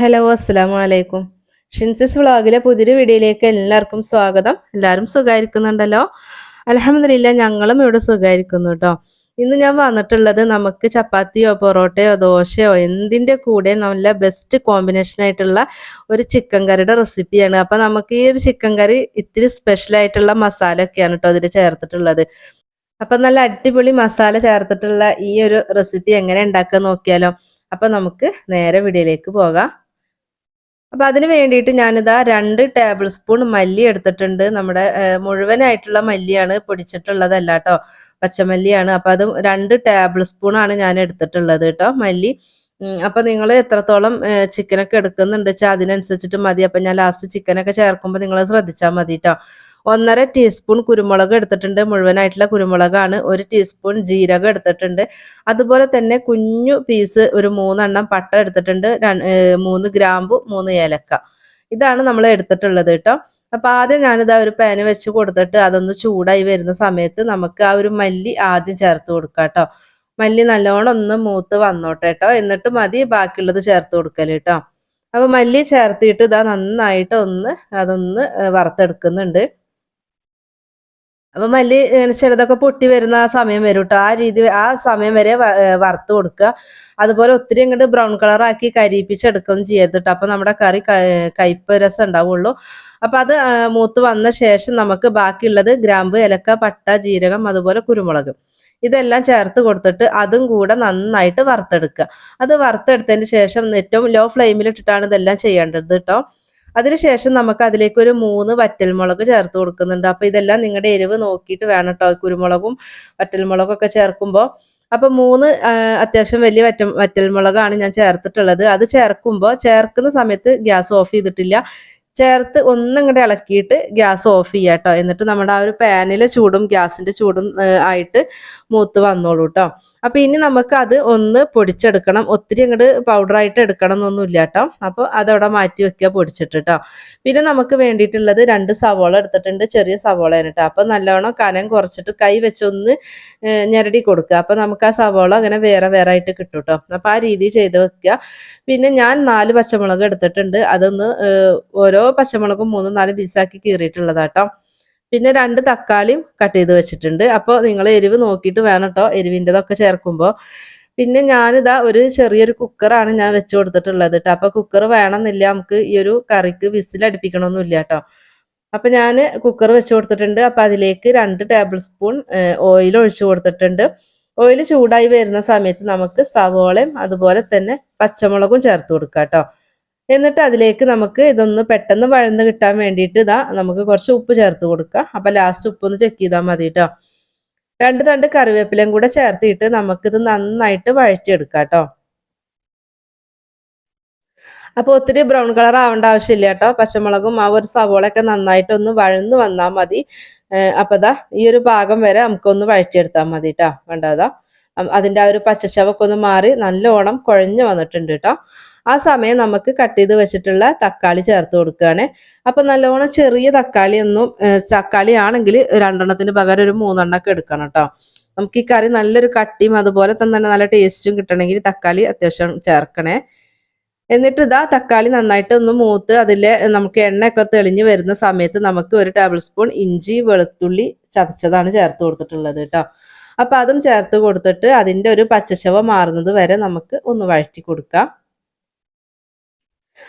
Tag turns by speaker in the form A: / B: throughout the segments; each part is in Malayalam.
A: ഹലോ അസ്സാം വലൈക്കും ഷിൻസിസ് വ്ളോഗിലെ പുതിയൊരു വീഡിയോയിലേക്ക് എല്ലാവർക്കും സ്വാഗതം. എല്ലാവരും സുഖമായിരിക്കുന്നുണ്ടല്ലോ അലഹമില്ല ഞങ്ങളും ഇവിടെ സുഖമായിരിക്കുന്നു കേട്ടോ ഇന്ന് ഞാൻ വന്നിട്ടുള്ളത് നമുക്ക് ചപ്പാത്തിയോ പൊറോട്ടയോ ദോശയോ എന്തിന്റെ കൂടെ നല്ല ബെസ്റ്റ് കോമ്പിനേഷൻ ആയിട്ടുള്ള ഒരു ചിക്കൻ കറിയുടെ റെസിപ്പിയാണ് അപ്പം നമുക്ക് ഈ ഒരു ചിക്കൻ കറി ഇത്തിരി സ്പെഷ്യൽ ആയിട്ടുള്ള മസാല ഒക്കെയാണ് കേട്ടോ അതിൽ ചേർത്തിട്ടുള്ളത്. അപ്പം നല്ല അടിപൊളി മസാല ചേർത്തിട്ടുള്ള ഈ ഒരു റെസിപ്പി എങ്ങനെ ഉണ്ടാക്കുക നോക്കിയാലോ. അപ്പം നമുക്ക് നേരെ വീഡിയോയിലേക്ക് പോകാം. അപ്പം അതിന് വേണ്ടിയിട്ട് ഞാനിതാ രണ്ട് ടേബിൾ സ്പൂൺ മല്ലി എടുത്തിട്ടുണ്ട്. നമ്മുടെ മുഴുവനായിട്ടുള്ള മല്ലിയാണ് പൊടിച്ചിട്ടുള്ളതല്ല കേട്ടോ പച്ചമല്ലിയാണ്. അപ്പം അത് രണ്ട് ടേബിൾ സ്പൂൺ ആണ് ഞാൻ എടുത്തിട്ടുള്ളത് കേട്ടോ മല്ലി. അപ്പം നിങ്ങൾ എത്രത്തോളം ചിക്കനൊക്കെ എടുക്കുന്നുണ്ട് വെച്ചാൽ അതിനനുസരിച്ചിട്ട് മതി. അപ്പം ഞാൻ ലാസ്റ്റ് ചിക്കനൊക്കെ ചേർക്കുമ്പോൾ നിങ്ങൾ ശ്രദ്ധിച്ചാൽ മതി കേട്ടോ ഒന്നര ടീസ്പൂൺ കുരുമുളക് എടുത്തിട്ടുണ്ട്. മുഴുവനായിട്ടുള്ള കുരുമുളകാണ്. ഒരു ടീസ്പൂൺ ജീരകം എടുത്തിട്ടുണ്ട്. അതുപോലെ തന്നെ കുഞ്ഞു പീസ് ഒരു മൂന്നെണ്ണം പട്ട എടുത്തിട്ടുണ്ട്. മൂന്ന് ഗ്രാമ്പു മൂന്ന് ഏലക്ക. ഇതാണ് നമ്മൾ എടുത്തിട്ടുള്ളത് കേട്ടോ. അപ്പൊ ആദ്യം ഞാനിത് ഒരു പാന് വെച്ച് കൊടുത്തിട്ട് അതൊന്ന് ചൂടായി വരുന്ന സമയത്ത് നമുക്ക് ആ ഒരു മല്ലി ആദ്യം ചേർത്ത് കൊടുക്കാം കേട്ടോ. മല്ലി നല്ലോണം ഒന്ന് മൂത്ത് വന്നോട്ടെ കേട്ടോ. എന്നിട്ട് മതി ബാക്കിയുള്ളത് ചേർത്ത് കൊടുക്കൽ കേട്ടോ. അപ്പൊ മല്ലി ചേർത്തിട്ട് ഇതാ നന്നായിട്ട് ഒന്ന് അതൊന്ന് വറുത്തെടുക്കുന്നുണ്ട്. അപ്പൊ മല്ലി ചെറുതൊക്കെ പൊട്ടി വരുന്ന ആ സമയം വരും കേട്ടോ ആ രീതി ആ സമയം വരെ വറുത്ത് കൊടുക്കുക. അതുപോലെ ഒത്തിരി ഇങ്ങോട്ട് ബ്രൗൺ കളർ ആക്കി കരിപ്പിച്ചെടുക്കുകയും ചെയ്യരുത് കേട്ടോ അപ്പൊ നമ്മുടെ കറി കയ്പ് രസം ഉണ്ടാവുള്ളൂ. അപ്പൊ അത് മൂത്ത് വന്ന ശേഷം നമുക്ക് ബാക്കിയുള്ളത് ഗ്രാമ്പ് ഏലക്ക പട്ട ജീരകം അതുപോലെ കുരുമുളക്. ഇതെല്ലാം ചേർത്ത് കൊടുത്തിട്ട് അതും കൂടെ നന്നായിട്ട് വറുത്തെടുക്കുക. അത് വറുത്തെടുത്തതിന് ശേഷം ഏറ്റവും ലോ ഫ്ലെയിമിൽ ഇട്ടിട്ടാണ് ഇതെല്ലാം ചെയ്യേണ്ടത് കേട്ടോ അതിനുശേഷം നമുക്ക് അതിലേക്ക് ഒരു മൂന്ന് വറ്റൽമുളക് ചേർത്ത് കൊടുക്കുന്നുണ്ട്. അപ്പൊ ഇതെല്ലാം നിങ്ങളുടെ എരിവ് നോക്കിയിട്ട് വേണം കേട്ടോ കുരുമുളകും വറ്റൽമുളകും ഒക്കെ ചേർക്കുമ്പോൾ അപ്പൊ മൂന്ന് അത്യാവശ്യം വലിയ വറ്റ വറ്റൽമുളകാണ് ഞാൻ ചേർത്തിട്ടുള്ളത്. അത് ചേർക്കുമ്പോൾ ചേർക്കുന്ന സമയത്ത് ഗ്യാസ് ഓഫ് ചെയ്തിട്ടില്ല. ചേർത്ത് ഒന്നിങ്ങോട്ട് ഇളക്കിയിട്ട് ഗ്യാസ് ഓഫ് ചെയ്യുക കേട്ടോ എന്നിട്ട് നമ്മുടെ ആ ഒരു പാനിലെ ചൂടും ഗ്യാസിന്റെ ചൂടും ആയിട്ട് മൂത്ത് വന്നോളൂ കേട്ടോ അപ്പൊ ഇനി നമുക്ക് അത് ഒന്ന് പൊടിച്ചെടുക്കണം. ഒത്തിരി അങ്ങോട്ട് പൗഡറായിട്ട് എടുക്കണം എന്നൊന്നുമില്ല കേട്ടോ അപ്പൊ അതവിടെ മാറ്റി വെക്കുക പൊടിച്ചിട്ട് കേട്ടോ പിന്നെ നമുക്ക് വേണ്ടിയിട്ടുള്ളത് രണ്ട് സവോള എടുത്തിട്ടുണ്ട്. ചെറിയ സവോളയാണ് കേട്ടോ അപ്പൊ നല്ലവണ്ണം കനം കുറച്ചിട്ട് കൈ വെച്ചൊന്ന് ഞെരടി കൊടുക്കുക. അപ്പൊ നമുക്ക് ആ സവോള അങ്ങനെ വേറെ വേറെ ആയിട്ട് കിട്ടും കേട്ടോ അപ്പൊ ആ രീതി ചെയ്ത് വെക്കുക. പിന്നെ ഞാൻ നാല് പച്ചമുളക് എടുത്തിട്ടുണ്ട്. അതൊന്ന് ഓരോ പച്ചമുളകും മൂന്നും നാലും പീസാക്കി കീറിയിട്ടുള്ളതാട്ടോ പിന്നെ രണ്ട് തക്കാളിയും കട്ട് ചെയ്ത് വെച്ചിട്ടുണ്ട്. അപ്പോൾ നിങ്ങൾ എരിവ് നോക്കിയിട്ട് വേണം കേട്ടോ എരിവിന്റെതൊക്കെ ചേർക്കുമ്പോൾ പിന്നെ ഞാനിതാ ഒരു ചെറിയൊരു കുക്കറാണ് ഞാൻ വെച്ച് കൊടുത്തിട്ടുള്ളത് കേട്ടോ അപ്പോൾ കുക്കർ വേണമെന്നില്ല. നമുക്ക് ഈ ഒരു കറിക്ക് വിസിൽ അടുപ്പിക്കണമൊന്നുമില്ല കേട്ടോ അപ്പൊ ഞാൻ കുക്കർ വെച്ച് കൊടുത്തിട്ടുണ്ട്. അപ്പൊ അതിലേക്ക് രണ്ട് ടേബിൾ സ്പൂൺ ഓയിൽ ഒഴിച്ചു കൊടുത്തിട്ടുണ്ട്. ഓയിൽ ചൂടായി വരുന്ന സമയത്ത് നമുക്ക് സവോളയും അതുപോലെ തന്നെ പച്ചമുളകും ചേർത്ത് കൊടുക്കാം കേട്ടോ എന്നിട്ട് അതിലേക്ക് നമുക്ക് ഇതൊന്ന് പെട്ടെന്ന് വഴന്ന് കിട്ടാൻ വേണ്ടിയിട്ട് ഇതാ നമുക്ക് കുറച്ച് ഉപ്പ് ചേർത്ത് കൊടുക്കാം. അപ്പൊ ലാസ്റ്റ് ഉപ്പ് ഒന്ന് ചെക്ക് ചെയ്താൽ മതി കേട്ടോ രണ്ട് തണ്ട് കറിവേപ്പിലയും കൂടെ ചേർത്തിട്ട് നമുക്കിത് നന്നായിട്ട് വഴറ്റിയെടുക്കാം കേട്ടോ അപ്പോൾ ഒത്തിരി ബ്രൗൺ കളർ ആവേണ്ട ആവശ്യമില്ല കേട്ടോ പച്ചമുളകും ആ ഒരു സവോളൊക്കെ നന്നായിട്ട് ഒന്ന് വഴന്ന് വന്നാൽ മതി. അപ്പൊ അതാ ഈ ഒരു ഭാഗം വരെ നമുക്കൊന്ന് വഴറ്റിയെടുത്താൽ മതി കേട്ടോ വേണ്ടതാ അതിന്റെ ആ ഒരു പച്ചച്ചവൊക്കെ ഒന്ന് മാറി നല്ലോണം കുഴഞ്ഞു വന്നിട്ടുണ്ട് കേട്ടോ ആ സമയം നമുക്ക് കട്ട് ചെയ്ത് വെച്ചിട്ടുള്ള തക്കാളി ചേർത്ത് കൊടുക്കുകയാണ്. അപ്പൊ നല്ലോണം ചെറിയ തക്കാളി ഒന്നും തക്കാളി ആണെങ്കിൽ രണ്ടെണ്ണത്തിന് പകരം ഒരു മൂന്നെണ്ണമൊക്കെ എടുക്കണം കേട്ടോ. നമുക്ക് ഈ കറി നല്ലൊരു കട്ടിയും അതുപോലെ തന്നെ നല്ല ടേസ്റ്റും കിട്ടണമെങ്കിൽ തക്കാളി അത്യാവശ്യം ചേർക്കണേ. എന്നിട്ട് ഇതാ തക്കാളി നന്നായിട്ട് ഒന്ന് മൂത്ത് അതിൽ നമുക്ക് എണ്ണയൊക്കെ തെളിഞ്ഞ് വരുന്ന സമയത്ത് നമുക്ക് ഒരു ടേബിൾ സ്പൂൺ ഇഞ്ചി വെളുത്തുള്ളി ചതച്ചതാണ് ചേർത്ത് കൊടുത്തിട്ടുള്ളത് കേട്ടോ. അപ്പം അതും ചേർത്ത് കൊടുത്തിട്ട് അതിന്റെ ഒരു പച്ചച്ചവ മാറുന്നത് വരെ നമുക്ക് ഒന്ന് വഴറ്റി കൊടുക്കാം.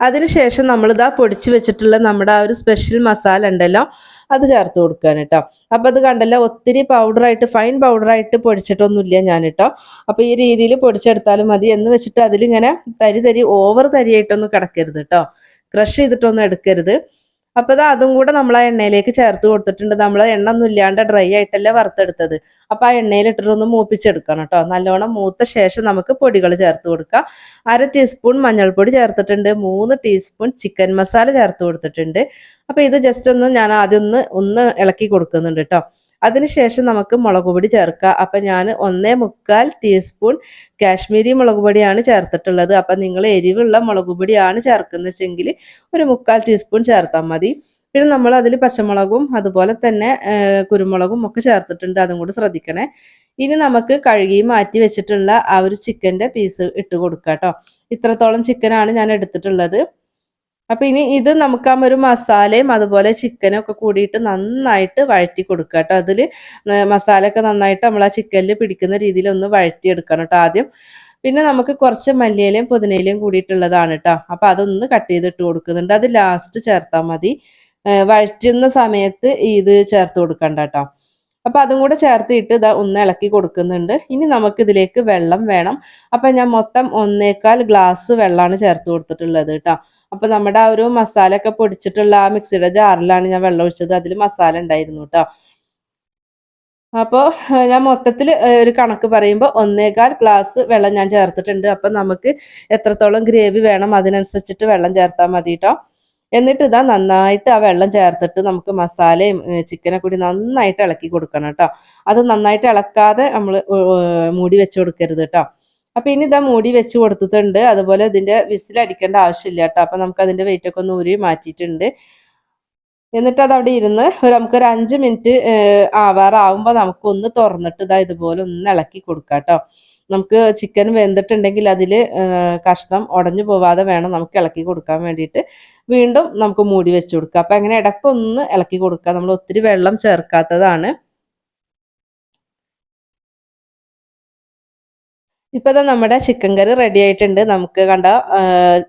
A: അതിനുശേഷം നമ്മളിതാ പൊടിച്ചു വെച്ചിട്ടുള്ള നമ്മുടെ ആ ഒരു സ്പെഷ്യൽ മസാല ഉണ്ടല്ലോ അത് ചേർത്ത് കൊടുക്കുകയാണ് കേട്ടോ അപ്പം അത് കണ്ടല്ലോ ഒത്തിരി പൗഡറായിട്ട് ഫൈൻ പൗഡറായിട്ട് പൊടിച്ചിട്ടൊന്നുമില്ല ഞാൻ കേട്ടോ അപ്പോൾ ഈ രീതിയിൽ പൊടിച്ചെടുത്താലും മതി എന്ന് വെച്ചിട്ട് അതിലിങ്ങനെ തരി തരി ഓവർ തരിയായിട്ടൊന്നും കിടക്കരുത് കേട്ടോ ക്രഷ് ചെയ്തിട്ടൊന്നും എടുക്കരുത്. അപ്പോൾ അത് അതും കൂടെ നമ്മൾ ആ എണ്ണയിലേക്ക് ചേർത്ത് കൊടുത്തിട്ടുണ്ട്. നമ്മൾ എണ്ണ ഒന്നും ഇല്ലാണ്ട് ഡ്രൈ ആയിട്ടല്ലേ വറുത്തെടുത്തത്. അപ്പോൾ ആ എണ്ണയിൽ ഇട്ടിട്ടൊന്ന് മൂപ്പിച്ചെടുക്കണം കേട്ടോ. നല്ലോണം മൂത്ത ശേഷം നമുക്ക് പൊടികൾ ചേർത്ത് കൊടുക്കാം. അര ടീസ്പൂൺ മഞ്ഞൾപ്പൊടി ചേർത്തിട്ടുണ്ട്. മൂന്ന് ടീസ്പൂൺ ചിക്കൻ മസാല ചേർത്ത് കൊടുത്തിട്ടുണ്ട്. അപ്പോൾ ഇത് ജസ്റ്റ് ഒന്ന് ഞാൻ ആദ്യം ഒന്ന് ഒന്ന് ഇളക്കി കൊടുക്കുന്നുണ്ട് കേട്ടോ. അതിനുശേഷം നമുക്ക് മുളക് പൊടി ചേർക്കുക. അപ്പം ഞാൻ ഒന്നേ മുക്കാൽ ടീസ്പൂൺ കാശ്മീരി മുളക് പൊടിയാണ് ചേർത്തിട്ടുള്ളത്. അപ്പം നിങ്ങൾ എരിവുള്ള മുളക് പൊടിയാണ് ചേർക്കുന്നത് വെച്ചെങ്കിൽ ഒരു മുക്കാൽ ടീസ്പൂൺ ചേർത്താൽ മതി. പിന്നെ നമ്മൾ അതിൽ പച്ചമുളകും അതുപോലെ തന്നെ കുരുമുളകും ഒക്കെ ചേർത്തിട്ടുണ്ട്. അതും കൂടി ശ്രദ്ധിക്കണേ. ഇനി നമുക്ക് കഴുകി മാറ്റി വെച്ചിട്ടുള്ള ആ ഒരു ചിക്കന്റെ പീസ് ഇട്ട് കൊടുക്കാം കേട്ടോ. ഇത്രത്തോളം ചിക്കനാണ് ഞാൻ എടുത്തിട്ടുള്ളത്. അപ്പം ഇനി ഇത് നമുക്ക് ആ ഒരു മസാലയും അതുപോലെ ചിക്കനും ഒക്കെ കൂടിയിട്ട് നന്നായിട്ട് വഴറ്റി കൊടുക്കുക കേട്ടോ. അതിൽ മസാലയൊക്കെ നന്നായിട്ട് നമ്മൾ ആ ചിക്കനിൽ പിടിക്കുന്ന രീതിയിൽ ഒന്ന് വഴറ്റി എടുക്കണം കേട്ടോ ആദ്യം. പിന്നെ നമുക്ക് കുറച്ച് മല്ലിയിലയും പുതിനയിലയും കൂടിയിട്ടുള്ളതാണ് കേട്ടോ. അപ്പം അതൊന്ന് കട്ട് ചെയ്തിട്ട് കൊടുക്കുന്നുണ്ട്. അത് ലാസ്റ്റ് ചേർത്താൽ മതി. വഴറ്റുന്ന സമയത്ത് ഇത് ചേർത്ത് കൊടുക്കണ്ട കേട്ടോ. അപ്പം അതും കൂടെ ചേർത്തിട്ട് ഇതാ ഒന്ന് ഇളക്കി കൊടുക്കുന്നുണ്ട്. ഇനി നമുക്ക് ഇതിലേക്ക് വെള്ളം വേണം. അപ്പം ഞാൻ മൊത്തം ഒന്നേക്കാൽ ഗ്ലാസ് വെള്ളമാണ് ചേർത്ത് കൊടുത്തിട്ടുള്ളത് കേട്ടോ. അപ്പം നമ്മുടെ ആ ഒരു മസാല ഒക്കെ പൊടിച്ചിട്ടുള്ള ആ മിക്സിയുടെ ജാറിലാണ് ഞാൻ വെള്ളം ഒഴിച്ചത്. അതിൽ മസാല ഉണ്ടായിരുന്നു കേട്ടോ. അപ്പോൾ ഞാൻ മൊത്തത്തിൽ ഒരു കണക്ക് പറയുമ്പോൾ ഒന്നേകാൽ ഗ്ലാസ് വെള്ളം ഞാൻ ചേർത്തിട്ടുണ്ട്. അപ്പം നമുക്ക് എത്രത്തോളം ഗ്രേവി വേണം അതിനനുസരിച്ചിട്ട് വെള്ളം ചേർത്താൽ മതി കേട്ടോ. എന്നിട്ട് ഇതാ നന്നായിട്ട് ആ വെള്ളം ചേർത്തിട്ട് നമുക്ക് മസാലയും ചിക്കനെ കൂടി നന്നായിട്ട് ഇളക്കി കൊടുക്കണം കേട്ടോ. അത് നന്നായിട്ട് ഇളക്കാതെ നമ്മൾ മൂടി വെച്ച് കൊടുക്കരുത് കേട്ടോ. അപ്പൊ ഇനി ഇതാ മൂടി വെച്ച് കൊടുത്തിട്ടുണ്ട്. അതുപോലെ ഇതിന്റെ വിസിലടിക്കേണ്ട ആവശ്യമില്ല കേട്ടോ. അപ്പൊ നമുക്ക് അതിന്റെ വെയിറ്റ് ഒക്കെ ഒന്ന് ഊരി മാറ്റിയിട്ടുണ്ട്. എന്നിട്ട് അത് അവിടെ ഇരുന്ന് ഒരു നമുക്ക് ഒരു അഞ്ച് മിനിറ്റ് ആവാറാവുമ്പോൾ നമുക്ക് ഒന്ന് തുറന്നിട്ട് ഇതാ ഇതുപോലെ ഒന്ന് ഇളക്കി കൊടുക്കാം കേട്ടോ. നമുക്ക് ചിക്കൻ വെന്തിട്ടുണ്ടെങ്കിൽ അതിൽ കഷ്ണം ഉടഞ്ഞു പോവാതെ വേണം നമുക്ക് ഇളക്കി കൊടുക്കാൻ വേണ്ടിയിട്ട്. വീണ്ടും നമുക്ക് മൂടി വെച്ച് കൊടുക്കാം. അപ്പം അങ്ങനെ ഇടയ്ക്കൊന്ന് ഇളക്കി കൊടുക്കുക നമ്മൾ ഒത്തിരി വെള്ളം ചേർക്കാത്തതാണ്. ഇപ്പൊ നമ്മുടെ ചിക്കൻ കറി റെഡി ആയിട്ടുണ്ട്. നമുക്ക് കണ്ട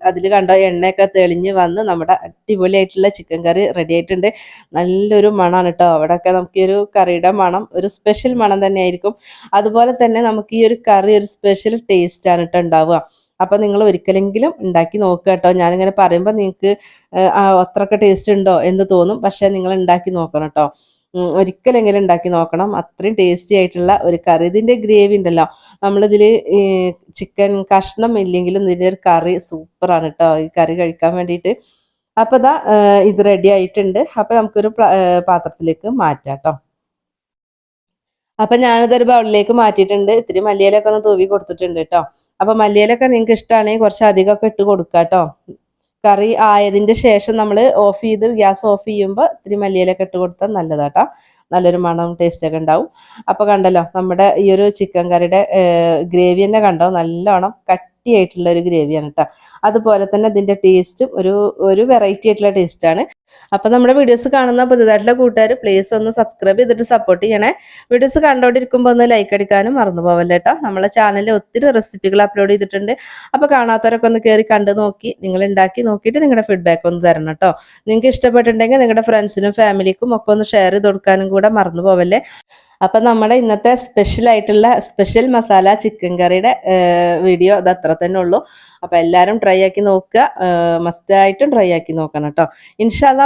A: അതിൽ കണ്ട എണ്ണയൊക്കെ തെളിഞ്ഞ് വന്ന് നമ്മുടെ അടിപൊളിയായിട്ടുള്ള ചിക്കൻ കറി റെഡി ആയിട്ടുണ്ട്. നല്ലൊരു മണമാണ് കേട്ടോ അവിടെയൊക്കെ നമുക്ക് ഈ ഒരു കറിയുടെ മണം ഒരു സ്പെഷ്യൽ മണം തന്നെയായിരിക്കും. അതുപോലെ തന്നെ നമുക്ക് ഈ ഒരു കറി ഒരു സ്പെഷ്യൽ ടേസ്റ്റ് ആണ് കേട്ടോ ഉണ്ടാവുക. അപ്പം നിങ്ങൾ ഒരിക്കലെങ്കിലും ഉണ്ടാക്കി നോക്കുക കേട്ടോ ഞാനിങ്ങനെ പറയുമ്പോൾ നിങ്ങൾക്ക് അത്രയൊക്കെ ടേസ്റ്റ് ഉണ്ടോ എന്ന് തോന്നും. പക്ഷേ നിങ്ങൾ ഉണ്ടാക്കി നോക്കണം കേട്ടോ ഒരിക്കലെങ്കിലും ഉണ്ടാക്കി നോക്കണം. അത്രയും ടേസ്റ്റി ആയിട്ടുള്ള ഒരു കറി. ഇതിന്റെ ഗ്രേവി ഉണ്ടല്ലോ. നമ്മളിതിൽ ചിക്കൻ കഷ്ണം ഇല്ലെങ്കിലും ഇതിന്റെ ഒരു കറി സൂപ്പറാണ് കേട്ടോ ഈ കറി കഴിക്കാൻ വേണ്ടിയിട്ട്. അപ്പോൾ ഇതാ ഇത് റെഡി ആയിട്ടുണ്ട്. അപ്പോൾ നമുക്കൊരു പാത്രത്തിലേക്ക് മാറ്റാം കേട്ടോ അപ്പം ഞാനിതൊരു ബൗളിലേക്ക് മാറ്റിയിട്ടുണ്ട്. ഇത്തിരി മല്ലിയിലൊക്കെ ഒന്ന് തൂവി കൊടുത്തിട്ടുണ്ട് കേട്ടോ അപ്പം മല്ലിയിലൊക്കെ നിങ്ങൾക്ക് ഇഷ്ടമാണെങ്കിൽ കുറച്ച് അധികമൊക്കെ ഇട്ട് കൊടുക്കാം കേട്ടോ കറി ആയതിന്റെ ശേഷം നമ്മൾ ഓഫ് ചെയ്ത് ഗ്യാസ് ഓഫ് ചെയ്യുമ്പോൾ ഇത്തിരി മല്ലിയിലൊക്കെ ഇട്ട് കൊടുത്താൽ നല്ലതാട്ടോ. നല്ലൊരു മണം ടേസ്റ്റ് ഒക്കെ ഉണ്ടാവും. അപ്പോൾ കണ്ടല്ലോ നമ്മുടെ ഈ ഒരു ചിക്കൻ കറിയുടെ ഗ്രേവി തന്നെ കണ്ടോ? നല്ലോണം കട്ടിയായിട്ടുള്ള ഒരു ഗ്രേവിയാണ് കേട്ടോ അതുപോലെ തന്നെ ഇതിന്റെ ടേസ്റ്റും ഒരു ഒരു വെറൈറ്റി ആയിട്ടുള്ള ടേസ്റ്റാണ് അപ്പോൾ നമ്മുടെ വീഡിയോസ് കാണുന്ന പുതുതായിട്ടുള്ള കൂട്ടുകാർ പ്ലീസ് ഒന്ന് സബ്സ്ക്രൈബ് ചെയ്തിട്ട് സപ്പോർട്ട് ചെയ്യണേ. വീഡിയോസ് കണ്ടോണ്ടിരിക്കുമ്പോൾ ഒന്ന് ലൈക്ക് അടിക്കാനും മറന്നു പോവല്ലേ കേട്ടോ നമ്മളെ ചാനലിൽ ഒത്തിരി റെസിപ്പികൾ അപ്ലോഡ് ചെയ്തിട്ടുണ്ട്. അപ്പോൾ കാണാത്തവരൊക്കെ ഒന്ന് കയറി കണ്ടു നോക്കി നിങ്ങൾ ഉണ്ടാക്കി നോക്കിയിട്ട് നിങ്ങളുടെ ഫീഡ്ബാക്ക് ഒന്ന് തരണം കേട്ടോ നിങ്ങൾക്ക് ഇഷ്ടപ്പെട്ടിട്ടുണ്ടെങ്കിൽ നിങ്ങളുടെ ഫ്രണ്ട്സിനും ഫാമിലിക്കും ഒക്കെ ഒന്ന് ഷെയർ ചെയ്ത് കൊടുക്കാനും കൂടെ മറന്നു പോവല്ലേ. അപ്പം നമ്മുടെ ഇന്നത്തെ സ്പെഷ്യൽ ആയിട്ടുള്ള സ്പെഷ്യൽ മസാല ചിക്കൻ കറിയുടെ വീഡിയോ അത് അത്ര തന്നെ ഉള്ളൂ. അപ്പോൾ എല്ലാരും ട്രൈ ആക്കി നോക്കുക. മസ്റ്റായിട്ടും ട്രൈ ആക്കി നോക്കണം കേട്ടോ ഇൻഷാല്ല